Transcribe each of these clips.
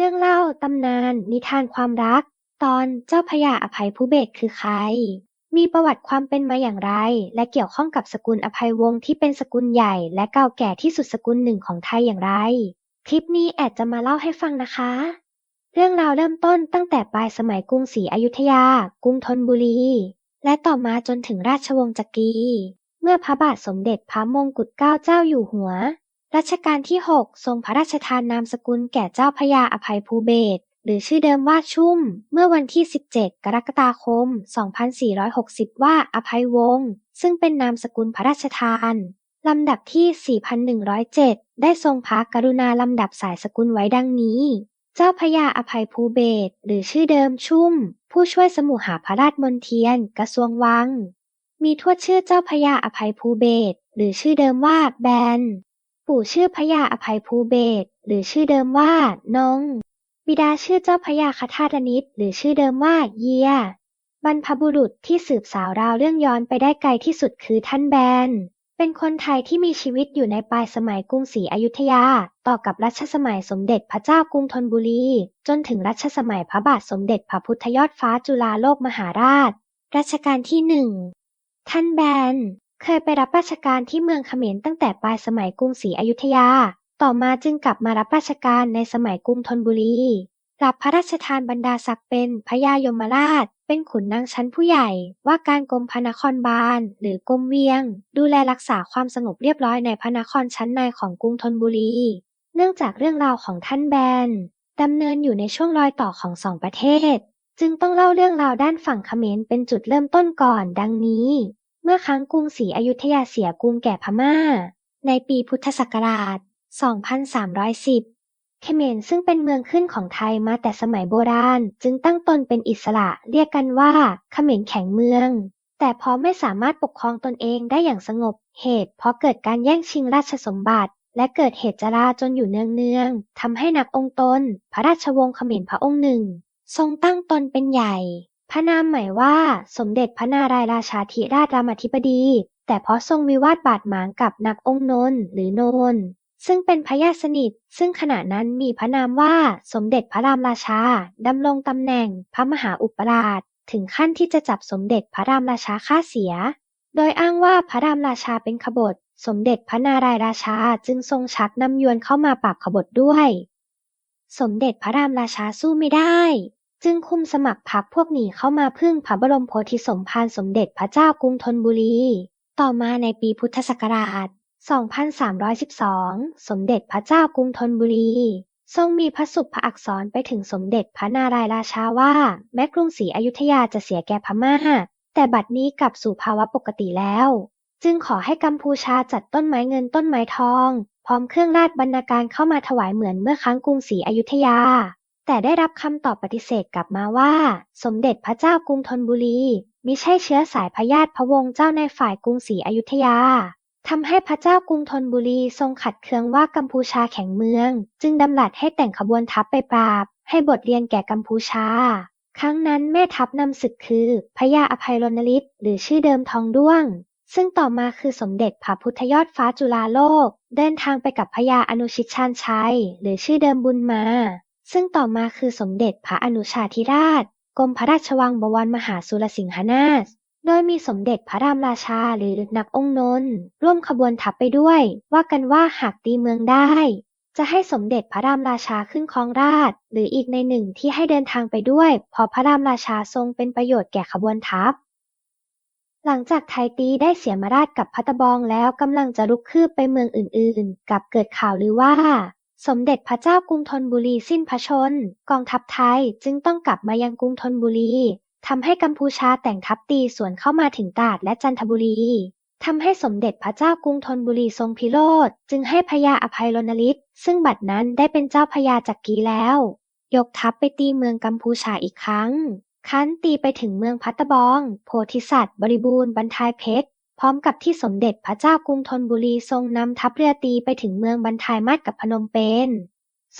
รื่องเล่าตำนานนิทานความรัก ตอนเจ้าพระยาอภัยภูเบศคือใคร มีประวัติความเป็นมาอย่างไร และเกี่ยวข้องกับสกุลอภัยวงศ์ที่เป็นสกุลใหญ่และเก่าแก่ที่สุดสกุลหนึ่งของไทยอย่างไร คลิปนี้แอดจะมาเล่าให้ฟังนะคะ เรื่องราวเริ่มต้นตั้งแต่ปลายสมัยกรุงศรีอยุธยา กรุงธนบุรี และต่อมาจนถึงราชวงศ์จักรี เมื่อพระบาทสมเด็จพระมงกุฎเกล้าเจ้าอยู่หัว รัชกาลที่ 6 ทรงพระราชทานนามสกุลแก่เจ้าพระยาอภัยภูเบศรหรือชื่อเดิมว่าชุ่ม เมื่อวันที่ 17 กรกฎาคม 2460 ว่าอภัยวงศ์ซึ่งเป็นนามสกุลพระราชทาน ลำดับที่ 4107 ได้ทรงพระกรุณาลำดับสายสกุลไว้ดังนี้ เจ้าพระยาอภัยภูเบศรหรือชื่อเดิมชุ่ม ผู้ช่วยสมุหาพระราชมนเทียน กระทรวงวัง มีทวดชื่อเจ้าพระยาอภัยภูเบศรหรือชื่อเดิมว่าแบน ปู่ชื่อพระยาอภัยภูเบศร หรือชื่อเดิมว่า นง บิดาชื่อเจ้าพระยาคทาธนิต หรือชื่อเดิมว่า เยีย บรรพบุรุษที่สืบสาวราวเรื่องย้อนไปได้ไกลที่สุดคือท่านแบน เป็นคนไทยที่มีชีวิตอยู่ในปลายสมัยกรุงศรีอยุธยา ต่อกับรัชสมัยสมเด็จพระเจ้ากรุงธนบุรี จนถึงรัชสมัยพระบาทสมเด็จพระพุทธยอดฟ้าจุฬาโลกมหาราช รัชกาลที่หนึ่ง ท่านแบน เคยไปรับราชการที่เมืองเขมรตั้งแต่ปลายสมัยกรุงศรีอยุธยา ต่อมาจึงกลับมารับราชการในสมัยกรุงธนบุรี รับพระราชทานบรรดาศักดิ์เป็นพระยายมราช เป็นขุนนางชั้นผู้ใหญ่ ว่าการกรมพระนครบาล หรือกรมเวียง ดูแลรักษาความสงบเรียบร้อยในพระนครชั้นในของกรุงธนบุรี เนื่องจากเรื่องราวของท่านแบนดำเนินอยู่ในช่วงรอยต่อของสองประเทศ จึงต้องเล่าเรื่องราวด้านฝั่งเขมรเป็นจุดเริ่มต้นก่อนดังนี้ เมื่อครั้งกรุงศรีอยุธยาเสียกรุงแก่พม่า ในปีพุทธศักราช 2310 เขมรซึ่งเป็นเมืองขึ้นของไทยมาแต่สมัยโบราณ จึงตั้งตนเป็นอิสระเรียกกันว่าเขมรแข็งเมือง แต่พอไม่สามารถปกครองตนเองได้อย่างสงบ เหตุเพราะเกิดการแย่งชิงราชสมบัติ และเกิดเหตุจลาจนอยู่เนืองๆทำให้นักองค์ตน พระราชวงศ์เขมรพระองค์หนึ่ง ทรงตั้งตนเป็นใหญ่ พระนามหมายว่า สมเด็จพระนารายราชาธิราชรามาธิบดี แต่เพราะทรงวิวาทบาดหมางกับนักองค์นนท์หรือโนนซึ่งเป็นพระญาติสนิท ซึ่งขณะนั้นมีพระนามว่าสมเด็จพระรามราชา ดำรงตำแหน่งพระมหาอุปราช ถึงขั้นที่จะจับสมเด็จพระรามราชาฆ่าเสีย โดยอ้างว่าพระรามราชาเป็นขบฏ สมเด็จพระนารายราชาจึงทรงชักนำยวนเข้ามาปราบขบฏด้วย สมเด็จพระรามราชาสู้ไม่ได้ จึงคุมสมัครพรรคพวกหนีเข้ามาพึ่งพระบรมโพธิสมภารสมเด็จพระเจ้ากรุงธนบุรี ต่อมาในปีพุทธศักราช 2312 สมเด็จพระเจ้ากรุงธนบุรี ทรงมีพระสุภอักษรไปถึงสมเด็จพระนารายราชาว่า แม้กรุงศรีอยุธยาจะเสียแก่พม่า แต่บัดนี้กลับสู่ภาวะปกติแล้ว จึงขอให้กัมพูชาจัดต้นไม้เงินต้นไม้ทอง พร้อมเครื่องราชบรรณาการเข้ามาถวายเหมือนเมื่อครั้งกรุงศรีอยุธยา แต่ได้รับคำตอบปฏิเสธกลับมาว่า สมเด็จพระเจ้ากรุงธนบุรีมิใช่เชื้อสายพญาติพระวงศ์เจ้าในฝ่ายกรุงศรีอยุธยาทำให้พระเจ้ากรุงธนบุรีทรงขัดเคืองว่ากัมพูชาแข็งเมือง จึงดำรัสให้แต่งขบวนทัพไปปราบ ให้บทเรียนแก่กัมพูชา ครั้งนั้นแม่ทัพนำศึกคือพระยาอภัยรณฤทธิ์หรือชื่อเดิมทองด้วง ซึ่งต่อมาคือสมเด็จพระพุทธยอดฟ้าจุฬาโลก เดินทางไปกับพระยาอนุชิตชาญชัย หรือชื่อเดิมบุญมา ซึ่งต่อมาคือสมเด็จพระอนุชาธิราช กรมพระราชวังบวรมหาสุรสิงหนาถโดยมีสมเด็จพระรามราชาหรือนักองค์นนท์ร่วมขบวนทัพไปด้วย ว่ากันว่าหากตีเมืองได้ จะให้สมเด็จพระรามราชาขึ้นครองราช หรืออีกในหนึ่งที่ให้เดินทางไปด้วยเพราะพระรามราชาทรงเป็นประโยชน์แก่ขบวนทัพ หลังจากไทยตีได้เสียมาราชกับพัตบองแล้วกำลังจะลุกคืบไปเมืองอื่นๆ กับเกิดข่าวลือว่า สมเด็จพระเจ้ากรุงธนบุรีสิ้นพระชนกองทัพไทยจึงต้องกลับมายังกรุงธนบุรีทำให้กัมพูชาแต่งทัพตีสวนเข้ามาถึงตราดและจันทบุรีทำให้สมเด็จพระเจ้ากรุงธนบุรีทรงพิโรธจึงให้พระยาอภัยรณฤทธิ์ซึ่งบัดนั้นได้เป็นเจ้าพระยาจักรีแล้ว ยกทัพไปตีเมืองกัมพูชาอีกครั้งคั้นตีไปถึงเมืองพัตตบอง โพธิสัตว์ บริบูรณ์บรรทายเพชร พร้อมกับที่สมเด็จพระเจ้ากรุงธนบุรีทรงนำทัพเรือตีไปถึงเมืองบรรทายมาศกับพนมเปญ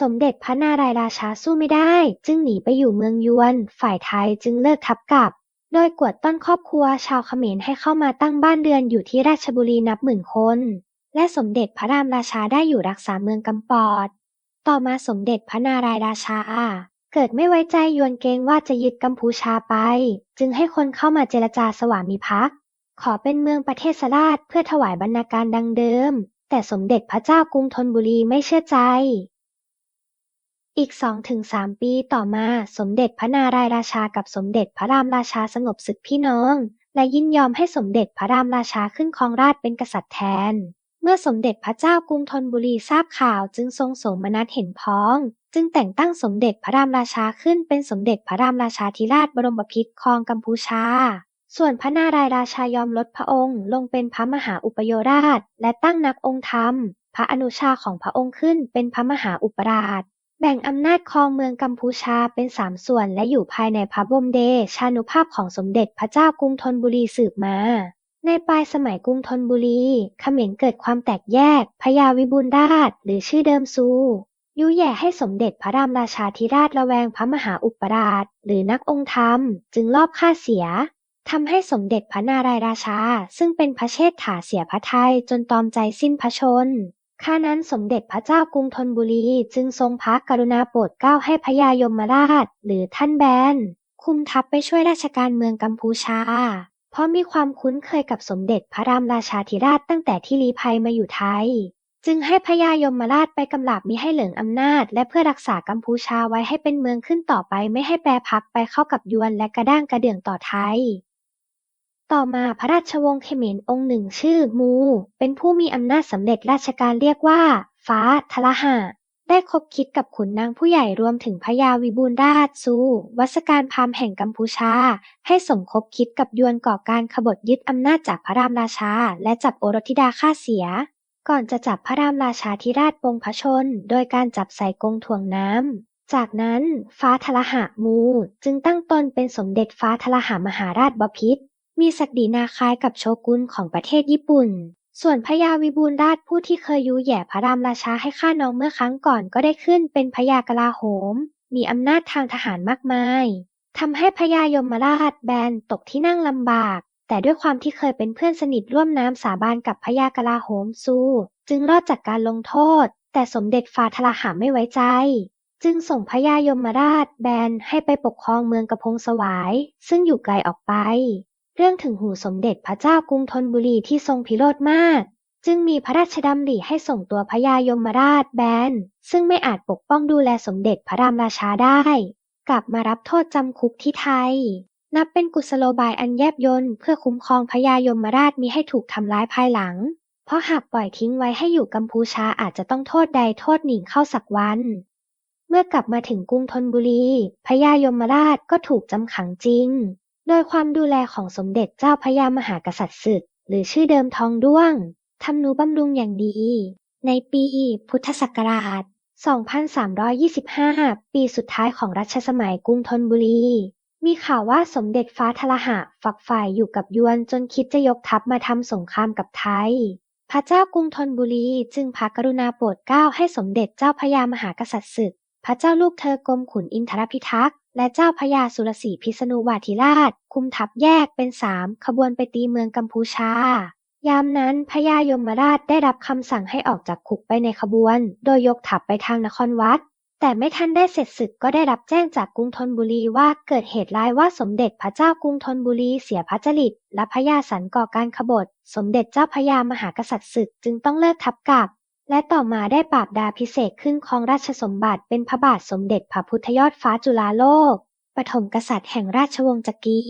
สมเด็จพระนารายราชาสู้ไม่ได้ จึงหนีไปอยู่เมืองยวน ฝ่ายไทยจึงเลิกทัพกลับ โดยกวดต้อนครอบครัวชาวเขมรให้เข้ามาตั้งบ้านเรือนอยู่ที่ราชบุรีนับหมื่นคน และสมเด็จพระรามราชาได้อยู่รักษาเมืองกำปอด ต่อมาสมเด็จพระนารายณ์ราชาเกิดไม่ไว้ใจยวนเกรงว่าจะยึดกัมพูชาไป จึงให้คนเข้ามาเจรจาสวามิภักดิ์ ขอเป็นเมืองประเทศราชเพื่อถวายบรรณาการดังเดิม แต่สมเด็จพระเจ้ากรุงธนบุรีไม่เชื่อใจ อีก2-3ปีต่อมาสมเด็จพระนารายราชากับสมเด็จพระรามราชาสงบศึกพี่น้อง และยินยอมให้สมเด็จพระรามราชาขึ้นครองราชเป็นกษัตริย์แทน เมื่อสมเด็จพระเจ้ากรุงธนบุรีทราบข่าวจึงทรงโสมนัสเห็นพ้อง จึงแต่งตั้งสมเด็จพระรามราชาขึ้นเป็นสมเด็จพระรามราชาธิราชบรมพิตรครองกัมพูชา ส่วนพระนารายณ์ราชายอมลดพระองค์ลงเป็นพระมหาอุปโยราช และตั้งนักองค์ธรรม พระอนุชาของพระองค์ขึ้นเป็นพระมหาอุปราช แบ่งอำนาจครองเมืองกัมพูชาเป็นสามส่วนและอยู่ภายในพระบรมเดชานุภาพของสมเด็จพระเจ้ากรุงธนบุรีสืบมา ในปลายสมัยกรุงธนบุรีเขมรเกิดความแตกแยกพญาวิบูลย์ราช หรือชื่อเดิมซูยุแย่ให้สมเด็จพระรามราชาธิราชระแวงพระมหาอุปราช หรือนักองค์ธรรม จึงลอบฆ่าเสีย ทำให้สมเด็จพระนารายณ์ราชา ซึ่งเป็นพระเชษฐาเสียพระทัยจนตอมใจสิ้นพระชนม์ข้านั้นสมเด็จพระเจ้ากรุงธนบุรีจึงทรงพระกรุณาโปรดเกล้าให้พญายมราช หรือท่านแบน คุมทัพไปช่วยราชการเมืองกัมพูชา เพราะมีความคุ้นเคยกับสมเด็จพระรามราชาธิราชตั้งแต่ที่ลีภัยมาอยู่ไทย จึงให้พญายมราชไปกำราบมิให้เหลิงอำนาจ และเพื่อรักษากัมพูชาไว้ให้เป็นเมืองขึ้นต่อไปไม่ให้แปรพักไปเข้ากับยวนและกระด้างกระเดื่องต่อไทย ต่อมาพระราชวงศ์เขมรองค์หนึ่งชื่อ มู เป็นผู้มีอำนาจสำเร็จราชการเรียกว่า ฟ้าทละหะได้คบคิดกับขุนนางผู้ใหญ่รวมถึงพญาวิบูลราชซูวัสการพราหมณ์แห่งกัมพูชา ให้สมคบคิดกับยวนก่อการขบฏยึดอำนาจจากพระรามราชา และจับโอรสธิดาฆ่าเสีย ก่อนจะจับพระรามราชาธิราชปงพระชน โดยการจับใส่กรงถ่วงน้ำ จากนั้นฟ้าทละหะมูจึงตั้งตนเป็นสมเด็จฟ้าทละหะมหาราชบพิตร มีศักดินาคล้ายกับโชกุนของประเทศญี่ปุ่น ส่วนพญาวิบูลราชผู้ที่เคยยุแย่พระรามราชาให้ฆ่าน้องเมื่อครั้งก่อนก็ได้ขึ้นเป็นพญากลาโหม มีอำนาจทางทหารมากมายทำให้พญายมราชแบนตกที่นั่งลำบาก แต่ด้วยความที่เคยเป็นเพื่อนสนิทร่วมน้ำสาบานกับพญากลาโหมซู จึงรอดจากการลงโทษ แต่สมเด็จฟ้าทละหะไม่ไว้ใจ จึงส่งพญายมราชแบนให้ไปปกครองเมืองกระพงสวาย ซึ่งอยู่ไกลออกไป เรื่องถึงหูสมเด็จพระเจ้ากรุงธนบุรีที่ทรงพิโรธมาก จึงมีพระราชดำริให้ส่งตัวพญายมราชแบน ซึ่งไม่อาจปกป้องดูแลสมเด็จพระรามราชาได้ กลับมารับโทษจำคุกที่ไทย นับเป็นกุศโลบายอันแยบยลเพื่อคุ้มครองพญายมราชมิให้ถูกทำร้ายภายหลัง เพราะหากปล่อยทิ้งไว้ให้อยู่กัมพูชาอาจจะต้องโทษใดโทษหนึ่งเข้าสักวันเมื่อกลับมาถึงกรุงธนบุรี พญายมราชก็ถูกจำขังจริง โดยความดูแลของสมเด็จเจ้าพระยามหากษัตริย์ศึก หรือชื่อเดิมทองด้วง ทำนุบำรุงอย่างดี ในปีพุทธศักราช 2325 ปีสุดท้ายของรัชสมัยกรุงธนบุรี มีข่าวว่าสมเด็จฟ้าทละหะฝักใฝ่อยู่กับยวนจนคิดจะยกทัพมาทำสงครามกับไทย พระเจ้ากรุงธนบุรีจึงพระกรุณาโปรดเกล้าให้สมเด็จเจ้าพระยามหากษัตริย์ศึก พระเจ้าลูกเธอกรมขุนอินทรพิทักษ์ และเจ้าพระยาสุรศรีพิษณุวาทิราช คุมทัพแยกเป็นสามขบวนไปตีเมืองกัมพูชา ยามนั้นพญายมราชได้รับคำสั่งให้ออกจากคุกไปในขบวน โดยยกทัพไปทางนครวัด แต่ไม่ทันได้เสร็จศึกก็ได้รับแจ้งจากกรุงธนบุรีว่าเกิดเหตุร้ายว่าสมเด็จพระเจ้ากรุงธนบุรีเสียพระจริตและพระยาสันก่อการขบฏ สมเด็จเจ้าพระยามหากษัตริย์ศึกจึงต้องเลิกทัพกลับ และต่อมาได้ปราบดาพิเศษขึ้นครองราชสมบัติเป็นพระบาทสมเด็จพระพุทธยอดฟ้าจุฬาโลก ปฐมกษัตริย์แห่งราชวงศ์จักรี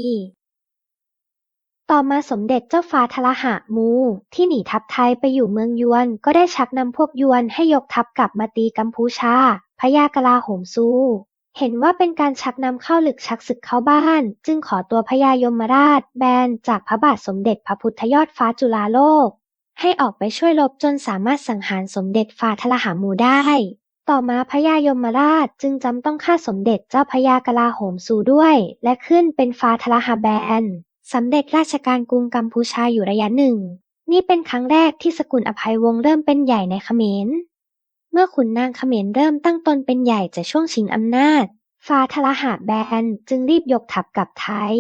ต่อมาสมเด็จเจ้าฟ้าทละหะมู ที่หนีทัพไทยไปอยู่เมืองยวน ก็ได้ชักนำพวกยวนให้ยกทัพกลับมาตีกัมพูชาพญากลาโหมซูเห็นว่าเป็นการชักนำเข้าหลึกชักศึกเข้าบ้าน จึงขอตัวพญายมราช แบนจากพระบาทสมเด็จพระพุทธยอดฟ้าจุฬาโลก ให้ออกไปช่วยรบจนสามารถสังหารสมเด็จฟาทลหะมูได้ ต่อมาพญายมราชจึงจำต้องฆ่าสมเด็จเจ้าพญากลาโหมซูด้วย และขึ้นเป็นฟ้าทลหะแบนสำเร็จราชการกรุงกัมพูชาอยู่ระยะหนึ่ง นี่เป็นครั้งแรกที่สกุลอภัยวงศ์เริ่มเป็นใหญ่ในเขมร เมื่อขุนนางเขมรเริ่มตั้งตนเป็นใหญ่จะช่วงชิงอำนาจ ฟ้าทลหะแบนจึงรีบยกทัพกลับไทย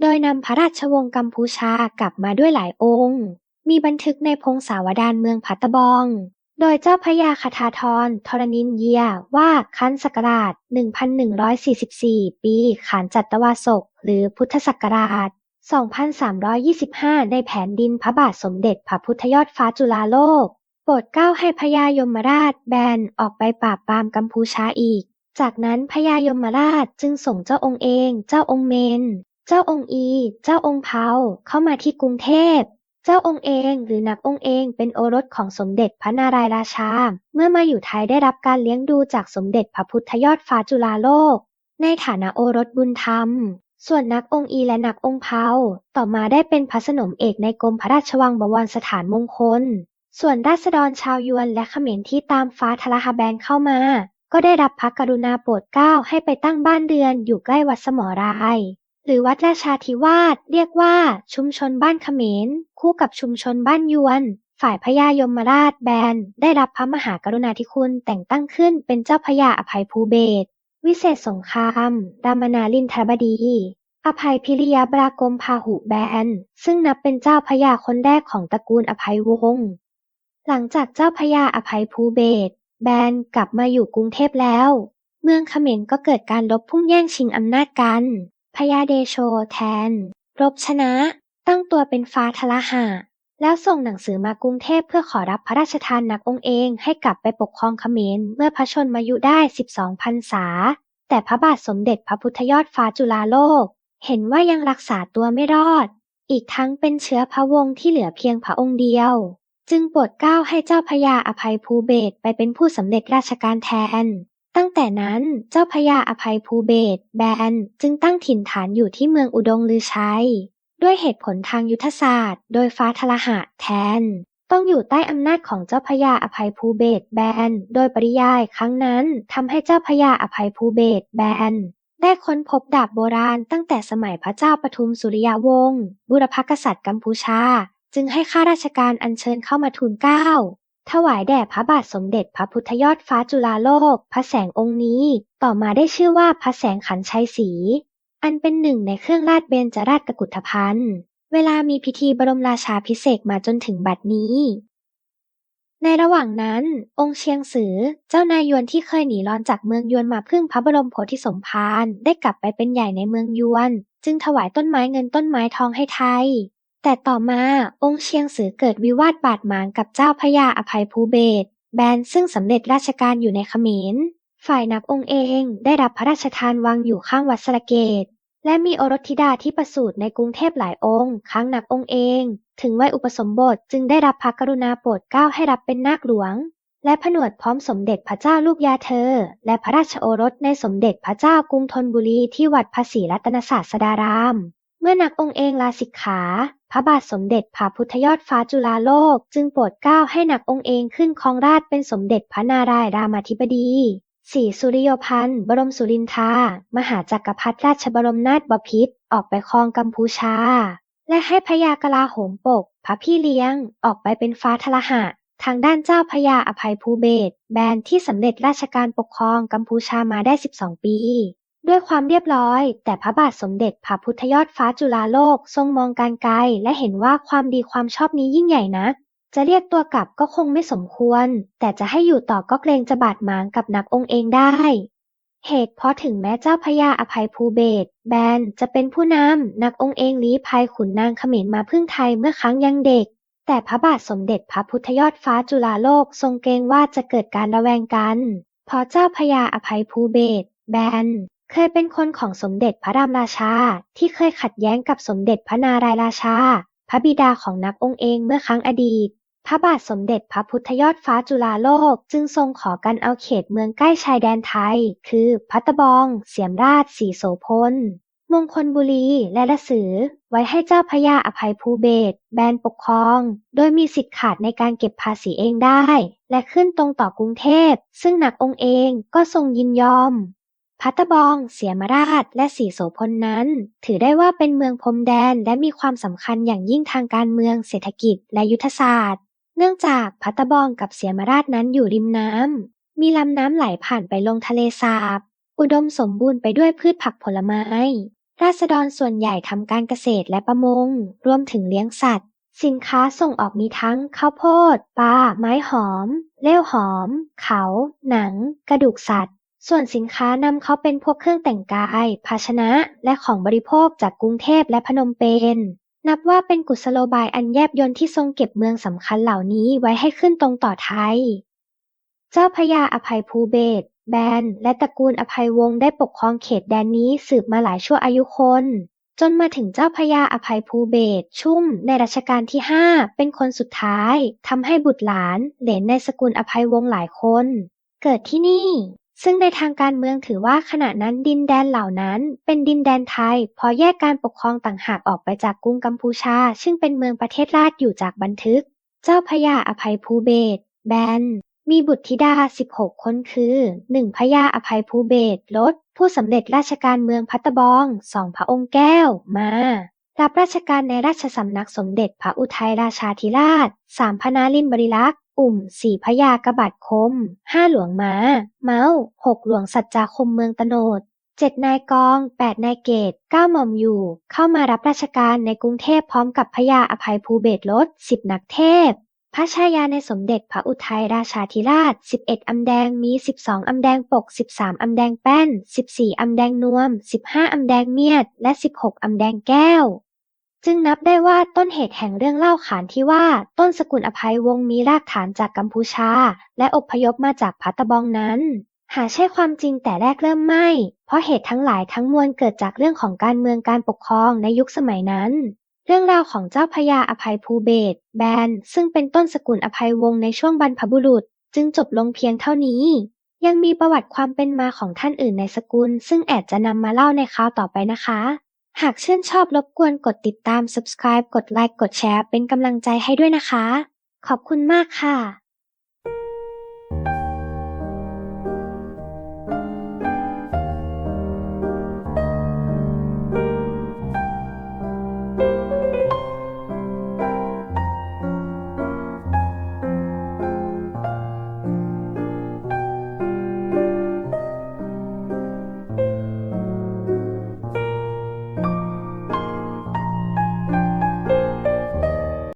โดยนำพระราชวงศ์กัมพูชากลับมาด้วยหลายองค์ มีบันทึกในพงศาวดารเมืองพัตตะบอง โดยเจ้าพระยาคทาธรธรณินเยียว่าคันศักราช 1144 ปีขานจัตวาสกหรือพุทธศักราช 2325 ในแผนดินพระบาทสมเด็จพระพุทธยอดฟ้าจุฬาโลก โปรดเกล้าให้พญายมราชแบนออกไปปราบปรามกัมพูชาอีก จากนั้นพญายมราชจึงส่งเจ้าองค์เอง เจ้าองค์เมน เจ้าองค์อี เจ้าองค์เผาเข้ามาที่กรุงเทพ เจ้าองค์เองหรือนักองค์เองเป็นโอรสของสมเด็จพระนารายณ์ราชา เมื่อมาอยู่ไทยได้รับการเลี้ยงดูจากสมเด็จพระพุทธยอดฟ้าจุฬาโลก ในฐานะโอรสบุญธรรม ส่วนนักองค์อีและนักองค์เผาต่อมาได้เป็นพระสนมเอกในกรมพระราชวังบวรสถานมงคล ส่วนราษฎรชาวยวนและเขมรที่ตามฟ้าทลหแบนเข้ามา ก็ได้รับพระกรุณาโปรดเกล้าให้ไปตั้งบ้านเรือนอยู่ใกล้วัดสมรายหรือวัดราชาธิวาสเรียกว่าชุมชนบ้านเขมร คู่กับชุมชนบ้านยวน ฝ่ายพญายมราชแบน ได้รับพระมหากรุณาธิคุณแต่งตั้งขึ้นเป็นเจ้าพญาอภัยภูเบศวิเศษสงครามรามนาลินทบดี อภัยพิริยบรากรมพาหุแบน ซึ่งนับเป็นเจ้าพญาคนแรกของตระกูลอภัยวงศ์หลังจากเจ้าพญาอภัยภูเบศแบนกลับมาอยู่กรุงเทพแล้ว เมืองเขมรก็เกิดการลบพุ่งแย่งชิงอำนาจกันพญาเดโชแทน รบชนะ ตั้งตัวเป็นฟ้าทลหะ แล้วส่งหนังสือมากรุงเทพเพื่อขอรับพระราชทานนักองค์เองให้กลับไปปกครองเขมรเมื่อพระชนมายุได้ 12พรรษา แต่พระบาทสมเด็จพระพุทธยอดฟ้าจุฬาโลก เห็นว่ายังรักษาตัวไม่รอด อีกทั้งเป็นเชื้อพระวงศ์ที่เหลือเพียงพระองค์เดียว จึงโปรดเกล้าให้เจ้าพญาอภัยภูเบศไปเป็นผู้สำเร็จราชการแทนตั้งแต่นั้นเจ้าพญาอภัยภูเบศแบนจึงตั้งถิ่นฐานอยู่ที่เมืองอุดงลือชัย ด้วยเหตุผลทางยุทธศาสตร์ โดยฟ้าทลหะแทน ต้องอยู่ใต้อำนาจของเจ้าพญาอภัยภูเบศแบน โดยปริยายครั้งนั้นทำให้เจ้าพญาอภัยภูเบศแบนได้ค้นพบดาบโบราณตั้งแต่สมัยพระเจ้าปทุมสุริยาวงศ์บุรพกษัตริย์กัมพูชา จึงให้ข้าราชการอัญเชิญเข้ามาทูลเกล้าถวายแด่พระบาทสมเด็จพระพุทธยอดฟ้าจุฬาโลก พระแสงองค์นี้ ต่อมาได้ชื่อว่าพระแสงขันชัยศรี อันเป็นหนึ่งในเครื่องราชเบญจราชกุฏภัณฑ์ เวลามีพิธีบรมราชาพิเศษกมาจนถึงบัดนี้ ในระหว่างนั้น องค์เชียงสือ เจ้านายยวนที่เคยหนีร้อนจากเมืองยวนมาพึ่งพระบรมโพธิสมภารได้กลับไปเป็นใหญ่ในเมืองยวน จึงถวายต้นไม้เงินต้นไม้ทองให้ไทย แต่ต่อมาองค์เชียงสือเกิดวิวาทบาดหมางกับเจ้าพญาอภัยภูเบศแบนซึ่งสำเร็จราชการอยู่ในเขมร ฝ่ายนักองค์เองได้รับพระราชทานวังอยู่ข้างวัดสระเกต และมีโอรสธิดาที่ประสูติในกรุงเทพหลายองค์ค้างนักองค์เอง ถึงวัยอุปสมบทจึงได้รับพระกรุณาโปรดเกล้าให้รับเป็นนาคหลวง และผนวดพร้อมสมเด็จพระเจ้าลูกยาเธอ และพระราชโอรสในสมเด็จพระเจ้ากรุงธนบุรีที่วัดภาษีรัตนศาสดาราม เมื่อนักองค์เองลาสิกขา พระบาทสมเด็จพระพุทธยอดฟ้าจุฬาโลก จึงโปรดเกล้าให้นักองค์เองขึ้นครองราชเป็นสมเด็จพระนารายณ์รามาธิบดี ศรีสุริโยพันธ์ บรมสุรินทรา มหาจักรพรรดิราชบรมนาถบพิตร ออกไปครองกัมพูชา และให้พญากลาโหมปก พระพี่เลี้ยง ออกไปเป็นฟ้าทลหะ ทางด้านเจ้าพญาอภัยภูเบศแบนที่สำเร็จราชการปกครองกัมพูชามาได้ 12 ปี ด้วยความเรียบร้อย แต่พระบาทสมเด็จพระพุทธยอดฟ้าจุฬาโลก ทรงมองการไกล และเห็นว่าความดีความชอบนี้ยิ่งใหญ่นัก จะเรียกตัวกลับก็คงไม่สมควร แต่จะให้อยู่ต่อก็เกรงจะบาดหมางกับนักองค์เองได้ เหตุเพราะถึงแม้เจ้าพญาอภัยภูเบศแบนจะเป็นผู้นำนักองค์เองลี้ภัยขุนนางเขมรมาพึ่งไทยเมื่อครั้งยังเด็ก แต่พระบาทสมเด็จพระพุทธยอดฟ้าจุฬาโลกทรงเกรงว่าจะเกิดการระแวงกันเพราะเจ้าพญาอภัยภูเบศแบนเคยเป็นคนของสมเด็จพระรามราชา ที่เคยขัดแย้งกับสมเด็จพระนารายณ์ราชา พระบิดาของนักองค์เองเมื่อครั้งอดีต พระบาทสมเด็จพระพุทธยอดฟ้าจุฬาโลกจึงทรงขอกันเอาเขตเมืองใกล้ชายแดนไทย คือ พัตตบอง เสียมราช สีโสพล มงคลบุรีและละสือ ไว้ให้เจ้าพญาอภัยภูเบศแบนปกครอง โดยมีสิทธิ์ขาดในการเก็บภาษีเองได้ และขึ้นตรงต่อกรุงเทพ ซึ่งหนักองค์เองก็ทรงยินยอมพัตตบอง เสียมราช และสีโสพลนั้น ถือได้ว่าเป็นเมืองพรมแดนและมีความสำคัญอย่างยิ่งทางการเมืองเศรษฐกิจและยุทธศาสตร์ เนื่องจากพัตตบองกับเสียมราชนั้นอยู่ริมน้ำ มีลำน้ำไหลผ่านไปลงทะเลสาบ อุดมสมบูรณ์ไปด้วยพืชผักผลไม้ ราษฎรส่วนใหญ่ทำการเกษตรและประมง รวมถึงเลี้ยงสัตว์ สินค้าส่งออกมีทั้งข้าวโพด ปลา ไม้หอม เลี้ยวหอม เขา หนัง กระดูกสัตว์ ส่วนสินค้านำเข้าเป็นพวกเครื่องแต่งกาย ภาชนะ และของบริโภคจากกรุงเทพและพนมเปญ นับว่าเป็นกุศโลบายอันแยบยลที่ทรงเก็บเมืองสำคัญเหล่านี้ไว้ให้ขึ้นตรงต่อไทย เจ้าพระยาอภัยภูเบศแบน และตระกูลอภัยวงศ์ได้ปกครองเขตแดนนี้สืบมาหลายชั่วอายุคน จนมาถึงเจ้าพระยาอภัยภูเบศชุ่มในรัชกาลที่ 5 เป็นคนสุดท้ายทำให้บุตรหลานเหลนในสกุลอภัยวงศ์หลายคน เกิดที่นี่ ซึ่งในทางการเมืองถือว่าขณะนั้นดินแดนเหล่านั้นเป็นดินแดนไทยพอแยกการปกครองต่างหากออกไปจากกรุงกัมพูชา ซึ่งเป็นเมืองประเทศราชอยู่จากบันทึก เจ้าพระยาอภัยภูเบศแบน มีบุตรธิดา 16 คนคือ 1. พระยาอภัยภูเบศรลดผู้สำเร็จราชการเมืองพัตตบอง 2. พระองค์แก้ว มา รับราชการในราชสำนักสมเด็จพระอุทัยราชาธิราช 3. พระนารินบริลักษ์ อุ่ม 4. พระยากบาดคม 5. หลวงม้า เมาส์ 6. หลวงสัจจาคมเมืองตโนด7นายกอง8นายเกต9หม่อมอยู่ เข้ามารับราชการในกรุงเทพพร้อมกับพระยาอภัยภูเบศรลด10นักเทพ พระชายาในสมเด็จพระอุทัยราชาธิราช 11อำแดงมี 12อำแดงปก 13อำแดงแป้น 14อำแดงนวม 15อำแดงเมียด และ 16อำแดงแก้ว จึงนับได้ว่าต้นเหตุแห่งเรื่องเล่าขานที่ว่า ต้นสกุลอภัยวงศ์มีรากฐานจากกัมพูชา และอพยพมาจากพัตตบองนั้น หาใช่ความจริงแต่แรกเริ่มไม่ เพราะเหตุทั้งหลายทั้งมวลเกิดจากเรื่องของการเมืองการปกครองในยุคสมัยนั้น เรื่องราวของเจ้าพระยาอภัยภูเบศแบน ซึ่งเป็นต้นสกุลอภัยวงศ์ในช่วงบรรพบุรุษ จึงจบลงเพียงเท่านี้ ยังมีประวัติความเป็นมาของท่านอื่นในสกุล ซึ่งแอดจะนำมาเล่าในคราวต่อไปนะคะ หากชื่นชอบรบกวนกดติดตาม subscribe กดไลค์ กดแชร์ เป็นกำลังใจให้ด้วยนะคะ ขอบคุณมากค่ะ